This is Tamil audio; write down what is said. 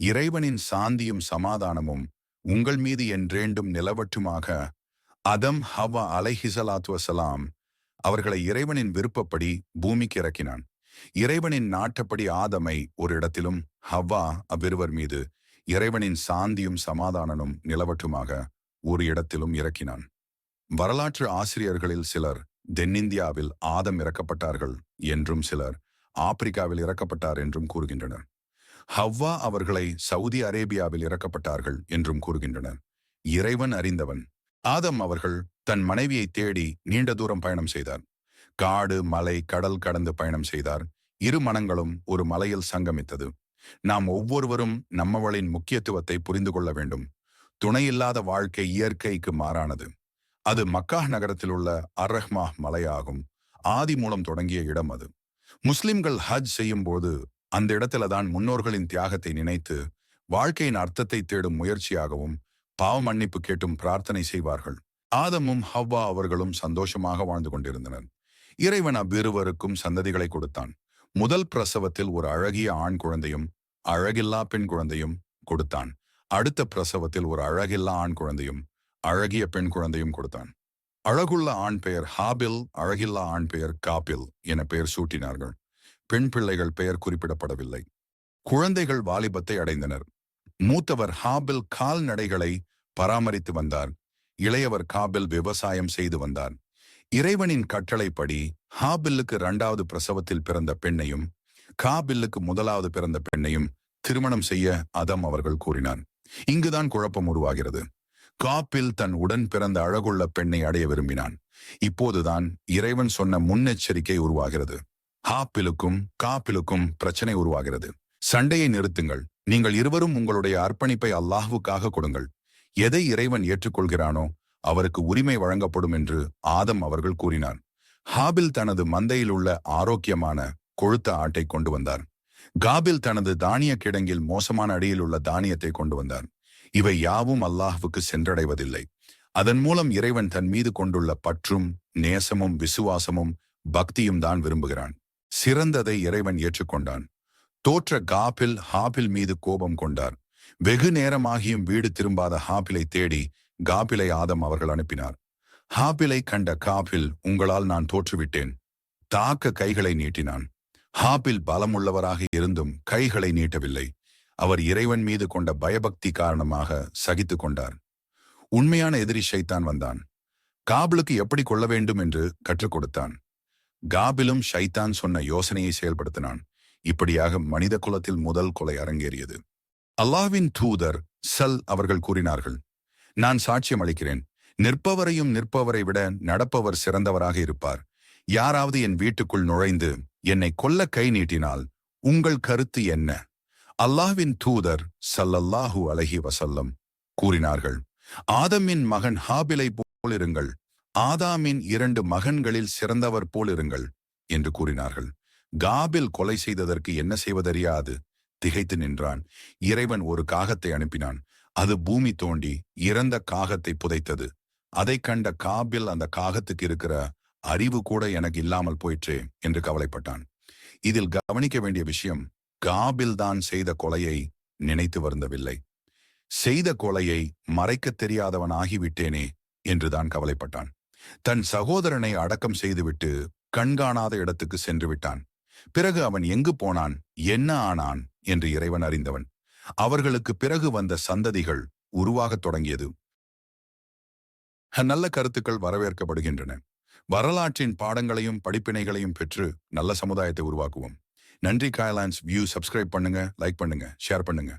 இறைவனின் சாந்தியும் சமாதானமும் உங்கள் மீது என்றேண்டும் நிலவட்டுமாக. அதம் ஹவா அலைஹிசலாத்து வசலாம் அவர்களை இறைவனின் விருப்பப்படி பூமிக்கு இறக்கினான். இறைவனின் நாட்டப்படி ஆதமை ஒரு இடத்திலும் ஹவ்வா அவ்விருவர் மீது இறைவனின் சாந்தியும் சமாதானமும் நிலவட்டுமாக ஒரு இடத்திலும் இறக்கினான். வரலாற்று ஆசிரியர்களில் சிலர் தென்னிந்தியாவில் ஆதம் இறக்கப்பட்டார்கள் என்றும் சிலர் ஆப்பிரிக்காவில் இறக்கப்பட்டார் என்றும் கூறுகின்றனர். ஹவ்வா அவர்களை சவுதி அரேபியாவில் இறக்கப்பட்டார்கள் என்றும் கூறுகின்றனர். இறைவன் அறிந்தவன். ஆதம் அவர்கள் தன் மனைவியை தேடி நீண்ட தூரம் பயணம் செய்தார். காடு மலை கடல் கடந்து பயணம் செய்தார். இரு மனங்களும் ஒரு மலையில் சங்கமித்தது. நாம் ஒவ்வொருவரும் நம்மவளின் முக்கியத்துவத்தை புரிந்து கொள்ள வேண்டும். துணையில்லாத வாழ்க்கை இயற்கைக்கு மாறானது. அது மக்காஹ் நகரத்தில் உள்ள அரஹ்மா மலையாகும். ஆதி மூலம் தொடங்கிய இடம் அது. முஸ்லிம்கள் ஹஜ் செய்யும் போது அந்த இடத்துல தான் முன்னோர்களின் தியாகத்தை நினைத்து வாழ்க்கையின் அர்த்தத்தை தேடும் முயற்சியாகவும் பாவ மன்னிப்பு கேட்டும் பிரார்த்தனை செய்வார்கள். ஆதமும் ஹவ்வா அவர்களும் சந்தோஷமாக வாழ்ந்து கொண்டிருந்தனர். இறைவன் அவ்விருவருக்கும் சந்ததிகளை கொடுத்தான். முதல் பிரசவத்தில் ஒரு அழகிய ஆண் குழந்தையும் அழகில்லா பெண் குழந்தையும் கொடுத்தான். அடுத்த பிரசவத்தில் ஒரு அழகில்லா ஆண் குழந்தையும் அழகிய பெண் குழந்தையும் கொடுத்தான். அழகுள்ள ஆண் பெயர் ஹாபில் அழகில்லா ஆண் பெயர் காபில் என பெயர் சூட்டினார்கள். பெண் பிள்ளைகள் பெயர் குறிப்பிடப்படவில்லை. குழந்தைகள் வாலிபத்தை அடைந்தனர். மூத்தவர் ஹாபில் கால்நடைகளை பராமரித்து வந்தார். இளையவர் காபில் விவசாயம் செய்து வந்தார். இறைவனின் கட்டளைப்படி ஹாபில்லுக்கு இரண்டாவது பிரசவத்தில் பிறந்த பெண்ணையும் காபில்லுக்கு முதலாவது பிறந்த பெண்ணையும் திருமணம் செய்ய அதம் அவர்கள் கூறினான். இங்குதான் குழப்பம் உருவாகிறது. காப்பில் தன் உடன் பிறந்த அழகுள்ள பெண்ணை அடைய விரும்பினான். இப்போதுதான் இறைவன் சொன்ன முன்னெச்சரிக்கை உருவாகிறது. ஹாப்பிலுக்கும் காப்பிலுக்கும் பிரச்சனை உருவாகிறது. சண்டையை நிறுத்துங்கள். நீங்கள் இருவரும் உங்களுடைய அர்ப்பணிப்பை அல்லாஹுக்காக கொடுங்கள். எதை இறைவன் ஏற்றுக்கொள்கிறானோ அவருக்கு உரிமை வழங்கப்படும் என்று ஆதம் அவர்கள் கூறினார். ஹாபில் தனது மந்தையில் உள்ள ஆரோக்கியமான கொழுத்த ஆட்டை கொண்டு வந்தார். காபில் தனது தானிய கிடங்கில் மோசமான அடியில் உள்ள தானியத்தை கொண்டு வந்தார். இவை யாவும் அல்லாஹுக்கு சென்றடைவதில்லை. அதன் மூலம் இறைவன் தன் மீது கொண்டுள்ள பற்றும் நேசமும் விசுவாசமும் பக்தியும் தான் விரும்புகிறான். சிறந்ததை இறைவன் ஏற்றுக்கொண்டான். தோற்ற காபில் ஹாபில் மீது கோபம் கொண்டார். வெகு நேரமாகியும் வீடு திரும்பாத ஹாபிலை தேடி காபிலை ஆதம் அவர்கள் அனுப்பினார். ஹாபிலை கண்ட காபில் உங்களால் நான் தோற்றுவிட்டேன். தாக்க கைகளை நீட்டினான். ஹாபில் பலமுள்ளவராக இருந்தும் கைகளை நீட்டவில்லை. அவர் இறைவன் மீது கொண்ட பயபக்தி காரணமாக சகித்து கொண்டார். உண்மையான எதிரி ஷைத்தான் வந்தான். காபிலுக்கு எப்படி கொள்ள வேண்டும் என்று கற்றுக் கொடுத்தான். காபிலும் ஷைத்தான் சொன்ன யோசனையை செயல்படுத்தினான். இப்படியாக மனித குலத்தில் முதல் கொலை அரங்கேறியது. அல்லாவின் தூதர் சல் அவர்கள் கூறினார்கள் நான் சாட்சியம் அளிக்கிறேன். நிற்பவரையும் நிற்பவரை விட நடப்பவர் சிறந்தவராக இருப்பார். யாராவது என் வீட்டுக்குள் நுழைந்து என்னை கொல்ல கை நீட்டினால் உங்கள் கருத்து என்ன? அல்லாஹ்வின் தூதர் சல்லல்லாஹூ அலஹி வசல்லம் கூறினார்கள் ஆதமின் மகன் ஹாபிலை போலிருங்கள் ஆதாமின் இரண்டு மகன்களில் சிறந்தவர் போலிருங்கள் என்று கூறினார்கள். காபில் கொலை செய்ததற்கு என்ன செய்வதறியாது? திகைத்து நின்றான். இறைவன் ஒரு காகத்தை அனுப்பினான். அது பூமி தோண்டி இறந்த காகத்தை புதைத்தது. அதை கண்ட காபில் அந்த காகத்துக்கு இருக்கிற அறிவு கூட எனக்கு இல்லாமல் போயிற்றே என்று கவலைப்பட்டான். இதில் கவனிக்க வேண்டிய விஷயம் காபில் தான் செய்த கொலையை நினைத்து வருந்தவில்லை. செய்த கொலையை மறைக்க தெரியாதவன் ஆகிவிட்டேனே என்றுதான் கவலைப்பட்டான். தன் சகோதரனை அடக்கம் செய்துவிட்டு கண்காணாத இடத்துக்கு சென்று விட்டான் பிறகு அவன் எங்கு போனான்? என்ன ஆனான்? என்று இறைவன் அறிந்தவன். அவர்களுக்கு பிறகு வந்த சந்ததிகள் உருவாகத் தொடங்கியது. நல்ல கருத்துக்கள் வரவேற்கப்படுகின்றன. வரலாற்றின் பாடங்களையும் படிப்பினைகளையும் பெற்று நல்ல சமுதாயத்தை உருவாக்குவோம். நன்றி காயலான்ஸ் வியூ சப்ஸ்கிரைப் பண்ணுங்க லைக் பண்ணுங்க ஷேர் பண்ணுங்க.